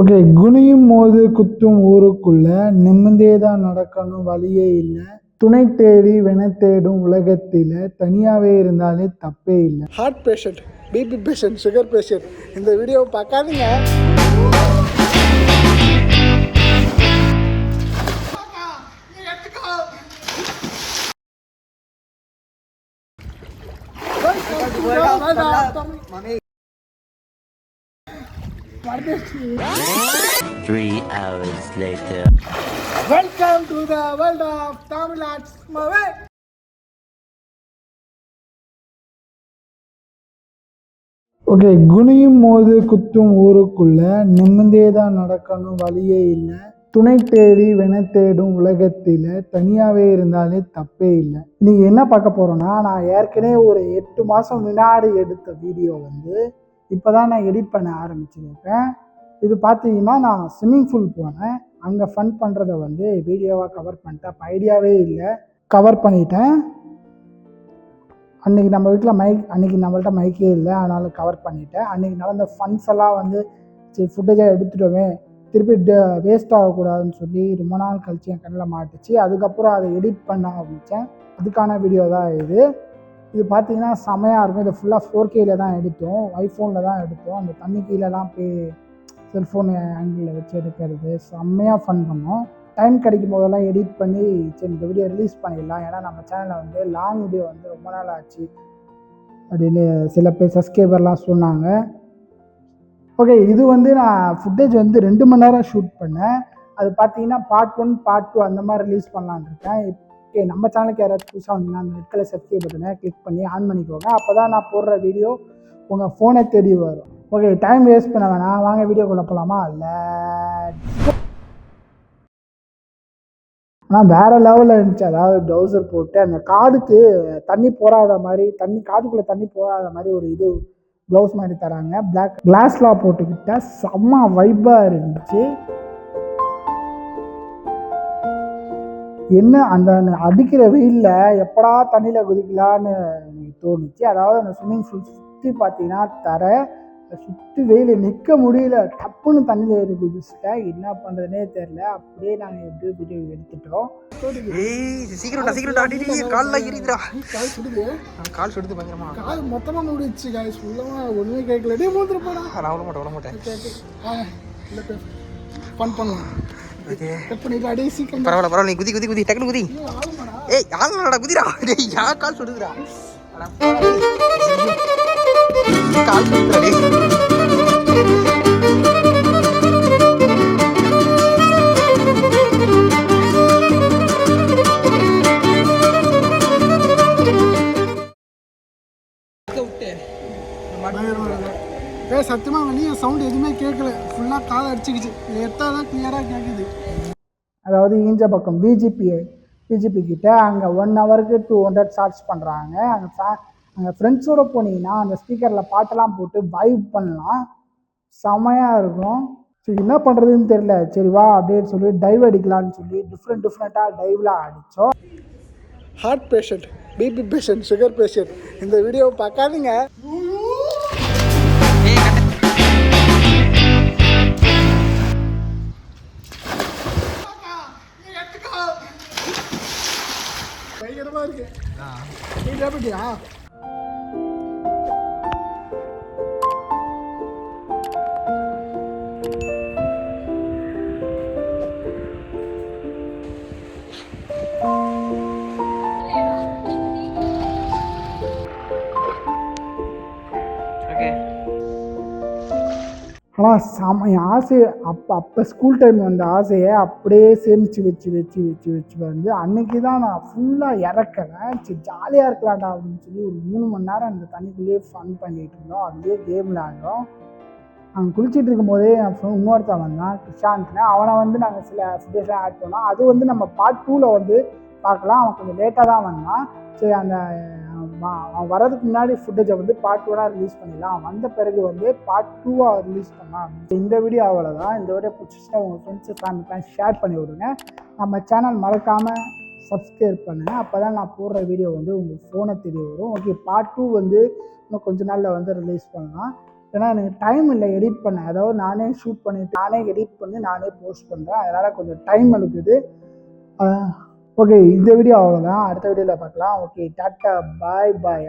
Okay குனியும் போது குத்தும் ஊருக்குள்ள நிம்மந்தே தான் நடக்கணும் வழியே இல்லை. துணை தேடி வென தேடும் உலகத்தில் தனியாகவே இருந்தாலே தப்பே இல்லை. Heart patient BP patient sugar patient இந்த வீடியோவை பார்க்காதீங்க. Three hours later. Welcome to the world of Tamil arts மவே okay குனியும் போது குத்தும் ஊருக்குள்ள நிம்மந்தே தான் நடக்கணும் வழியே இல்லை. துணை தேடி வென தேடும் உலகத்தில் தனியாகவே இருந்தாலே தப்பே இல்லை. இன்னைக்கு என்ன பார்க்க போகிறோன்னா நான் ஏற்கனவே ஒரு எட்டு மாதம் முன்னாடி எடுத்த வீடியோ வந்து இப்போ தான் நான் எடிட் பண்ண ஆரம்பிச்சிருக்கேன் இது பார்த்தீங்கன்னா நான் ஸ்விம்மிங் பூல் போனேன். அங்கே ஃபன் பண்ணுறத வந்து வீடியோவாக கவர் பண்ணிட்டேன். அப்போ ஐடியாவே இல்லை. கவர் பண்ணிட்டேன். அன்றைக்கி நம்ம வீட்டில் மைக் அன்றைக்கி நம்மள்ட்ட மைக்கே இல்லை. அதனால் கவர் பண்ணிட்டேன். அன்றைக்கி நடந்த ஃபன்ஸ் எல்லாம் வந்து சரி ஃபுட்டேஜாக எடுத்துட்டோமே. திருப்பி வேஸ்ட் ஆகக்கூடாதுன்னு சொல்லி ரொம்ப நாள் கழிச்சு என் கண்ணில் மாட்டுச்சு. அதுக்கப்புறம் அதை எடிட் பண்ண ஆரம்பித்தேன் அதுக்கான வீடியோ தான் இது. இது பார்த்தீங்கன்னா செமையாக இருக்கும். இது ஃபுல்லாக ஃபோர் கேல தான் எடுத்தோம். ஐஃபோனில் தான் எடுத்தோம். அந்த தண்ணி கீழெல்லாம் போய் செல்ஃபோன் ஆங்கிளில் வச்சு எடுக்கிறது செம்மையாக ஃபன் பண்ணோம். டைம் கிடைக்கும் போதெல்லாம் எடிட் பண்ணி சரி இந்த வீடியோ ரிலீஸ் பண்ணிடலாம். ஏன்னா நம்ம சேனலில் வந்து லாங் வீடியோ வந்து ரொம்ப நாள் ஆச்சு அப்படின்னு சில பேர் சப்ஸ்கிரைபர்லாம் சொன்னாங்க. ஓகே இது வந்து நான் ஃபுட்டேஜ் வந்து ரெண்டு மணி நேரம் ஷூட் பண்ணேன். அது பார்த்தீங்கன்னா பார்ட் ஒன் பார்ட் டூ அந்த மாதிரி ரிலீஸ் பண்ணலான்னு இருக்கேன். ஓகே நம்ம சேனலுக்கு யாராச்சும் புதுசாக வந்தீங்கன்னா அந்த ரெட் கலர் சப்ஸ்கிரைப் பட்டனை கிளிக் பண்ணி ஆன் பண்ணிக்கோங்க. அப்போ தான் நான் போடுற வீடியோ உங்கள் ஃபோனை தேடி வரும். ஓகே டைம் வேஸ்ட் பண்ண வேணாம். வாங்க வீடியோக்குள்ளே போகலாமா இல்லை ஆனால் வேறு லெவலில் இருந்துச்சு. அதாவது டவுசர் போட்டு அந்த காதுக்கு தண்ணி போகாத மாதிரி தண்ணி காதுக்குள்ளே தண்ணி போகாத மாதிரி ஒரு இது க்ளவுஸ் மாதிரி தராங்க. பிளாக் கிளாஸ்லாம் போட்டுக்கிட்ட செம்ம வைப்பாக இருந்துச்சு. என்ன அந்த அடிக்கிற வெயிலில் எப்படா தண்ணியில் குதிக்கலான்னு எனக்கு தோணுச்சு. அதாவது அந்த ஸ்விம்மிங் பூல் சுற்றி பார்த்தீங்கன்னா தர சுற்றி வெயில் நிற்க முடியல. டப்புன்னு தண்ணியில் ஏறி குதிச்சிட்டேன். என்ன பண்ணுறதுனே தெரில அப்படியே நாங்கள் எப்படியோ வீடியோ எடுத்துட்டோம். சீக்கிரம்டா சீக்கிரம்டா. அடி கால்ல கால் சுடுது. கால் சுடுது பயங்கரமா. கால் மொத்தமாக மூடிடுச்சு ஃபுல்லாக ஒன்றுமே கேட்கல டே போடா. நான் விட மாட்டேன் விட மாட்டேன் ஃபன் பண்ணலாம் பரவாயில்ல பரவாயில்ல நீ குதி குதி குதி டக்குனு குதி. ஏய் குதிடா. டேய் யா கால் சுடுதுடா. கால் சுடுதுடா சவுண்ட் எதுவுமே கேட்கல. ஃபுல்லாக காதை அடிச்சுக்கிச்சு. எத்தான் தான் கிளியராக கேட்குது அதாவது ஈஞ்ச பக்கம் பிஜிபி பிஜிபி கிட்ட அங்கே ஒன் ஹவருக்கு டூ ஹண்ட்ரட் சார்ஜ் பண்ணுறாங்க அங்கே ஃபே அங்கே ஃப்ரெண்ட்ஸோட போனீங்கன்னா அந்த ஸ்பீக்கரில் பாட்டெல்லாம் போட்டு வைப் பண்ணலாம். செமையாக இருக்கும். சரி என்ன பண்ணுறதுன்னு தெரில சரி வா அப்படின்னு சொல்லி டைவ் அடிக்கலாம்னு சொல்லி டிஃப்ரெண்ட் டிஃப்ரெண்ட்டாக டைவ்லாம் அடித்தோம் heart patient BP patient sugar patient இந்த வீடியோவை பார்க்காதீங்க. இருக்கு நீ சாப்பிட்டியா ஓகே ஆனால் செம என் ஆசையை அப்போ அப்போ ஸ்கூல் டைம் வந்த ஆசையை அப்படியே சேமித்து வச்சு வச்சு வச்சு வச்சு வந்து அன்னைக்கு தான் நான் ஃபுல்லாக இறக்குறேன். சரி ஜாலியாக இருக்கலாம்டா அப்படின்னு சொல்லி ஒரு மூணு மணி நேரம் அந்த தண்ணிக்குள்ளேயே ஃபன் பண்ணிகிட்டு இருந்தோம். அதுலேயே கேம் விளாண்டோம் அங்கே குளிச்சிட்டு இருக்கும்போதே என் ஃப்ரெண்ட் இன்னொருத்தன் வந்தான் கிருஷாந்த்னு அவனை வந்து நாங்கள் சில ஃபுட்டேஜ்லாம் ஆட் பண்ணோம். அது வந்து நம்ம பார்ட் டூவில் வந்து பார்க்கலாம். அவன் கொஞ்சம் லேட்டாக தான் வந்தான். சரி அந்த அவன் அவன் வரதுக்கு முன்னாடி ஃபுட்டேஜை வந்து பார்ட் டூவாக ரிலீஸ் பண்ணிடலாம். வந்த பிறகு வந்து பார்ட் டூவாக ரிலீஸ் பண்ணலாம். இந்த வீடியோ அவ்வளோதான் இந்த வீடியோ பிடிச்சிச்சுன்னா உங்கள் ஃப்ரெண்ட்ஸு ஃபேமிலிக்கெலாம் ஷேர் பண்ணி விடுங்க. நம்ம சேனல் மறக்காமல் சப்ஸ்கிரைப் பண்ணுங்கள் அப்போ தான் நான் போடுற வீடியோ வந்து உங்களுக்கு ஃபோனை தெரிய வரும். ஓகே பார்ட் டூ வந்து இன்னும் கொஞ்ச நாளில் வந்து ரிலீஸ் பண்ணலாம். ஏன்னா எனக்கு டைம் இல்லை எடிட் பண்ண. அதாவது நானே ஷூட் பண்ணிட்டு நானே எடிட் பண்ணி நானே போஸ்ட் பண்ணுறேன் அதனால் கொஞ்சம் டைம் எடுக்குது. ஓகே இந்த வீடியோ அவ்வளோதான் அடுத்த வீடியோவில் பார்க்கலாம். ஓகே டாட்டா பாய் பாய்